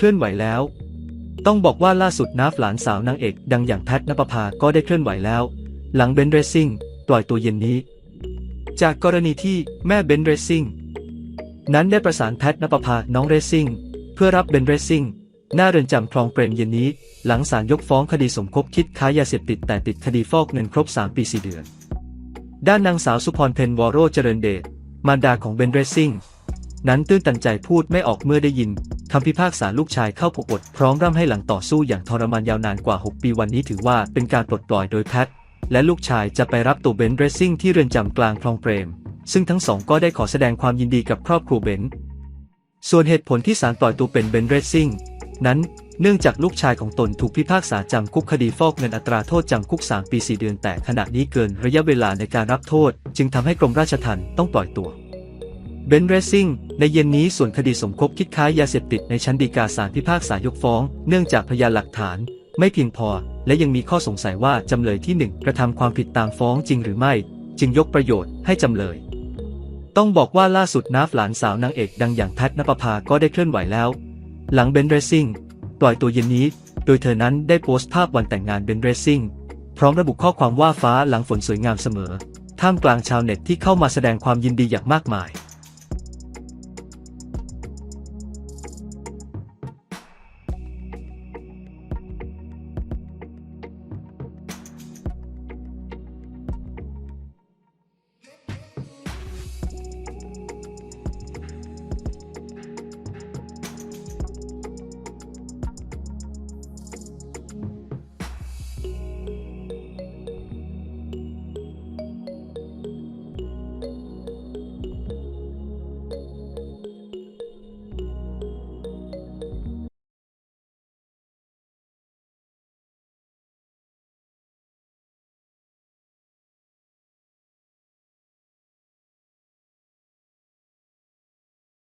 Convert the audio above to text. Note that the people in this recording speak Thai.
เคลื่อนไหวแล้ว ต้องบอกว่าล่าสุดนาฟหลานสาวนางเอกดังอย่างแพทนปภาก็ได้เคลื่อนไหวแล้ว หลังเบนเรซซิ่งปล่อยตัวเย็นนี้ จากกรณีที่แม่เบนเรซซิ่งนั้นได้ประสานแพทนปภาน้องเรซซิ่งเพื่อรับเบนเรซซิ่งหน้าเรือนจำคลองเปรมเย็นนี้ หลังศาลยกฟ้องคดีสมคบคิดค้ายาเสพติดแต่ติดคดีฟอกเงินครบ 3 ปี 4 เดือน ด้านนางสาวสุพรเพนวอโรเจริญเดชมารดาของเบนเรซซิ่งนั้นตื้นตันใจพูดไม่ออกเมื่อได้ยิน คำพิพากษาลูกชายเข้าพบอดพร้อมร่ำให้หลังต่อสู้อย่างทรมานยาวนานกว่า 6 ปีวันนี้ถือว่าเป็นการปลดปล่อยโดยแพทและลูกชายจะไปรับตัวเบนเรซซิ่งที่เรือนจำกลางคลองเปรม ซึ่งทั้งสองก็ได้ขอแสดงความยินดีกับครอบครัวเบนส่วนเหตุผลที่ศาลปล่อยตัวเป็นเบนเรซซิ่งนั้นเนื่องจากลูกชายของตนถูกพิพากษาจำคุกคดีฟอกเงินอัตราโทษจำคุก 3 ปี 4 เดือนแต่ขณะนี้เกินระยะเวลาในการรับโทษ จึงทำให้กรมราชทัณฑ์ต้องปล่อยตัว เบนซ์เรซซิ่งในเย็นนี้ส่วนคดีสมคบคิดค้ายาเสพติดในชั้นฎีกาศาลพิพากษายกฟ้อง เนื่องจากพยานหลักฐาน ไม่เพียงพอ และยังมีข้อสงสัยว่าจำเลยที่หนึ่งกระทำความผิดตามฟ้องจริงหรือไม่ จึงยกประโยชน์ให้จำเลย ต้องบอกว่าล่าสุดนาฟหลานสาวนางเอกดังอย่างแพทนปภาก็ได้เคลื่อนไหวแล้ว หลังเบนซ์เรซซิ่งปล่อยตัวเย็นนี้ โดยเธอนั้นได้โพสต์ภาพวันแต่งงานเบนซ์เรซซิ่งพร้อมระบุข้อความว่าฟ้าหลังฝนสวยงามเสมอ ท่ามกลางชาวเน็ตที่เข้ามาแสดงความยินดีอย่างมากมาย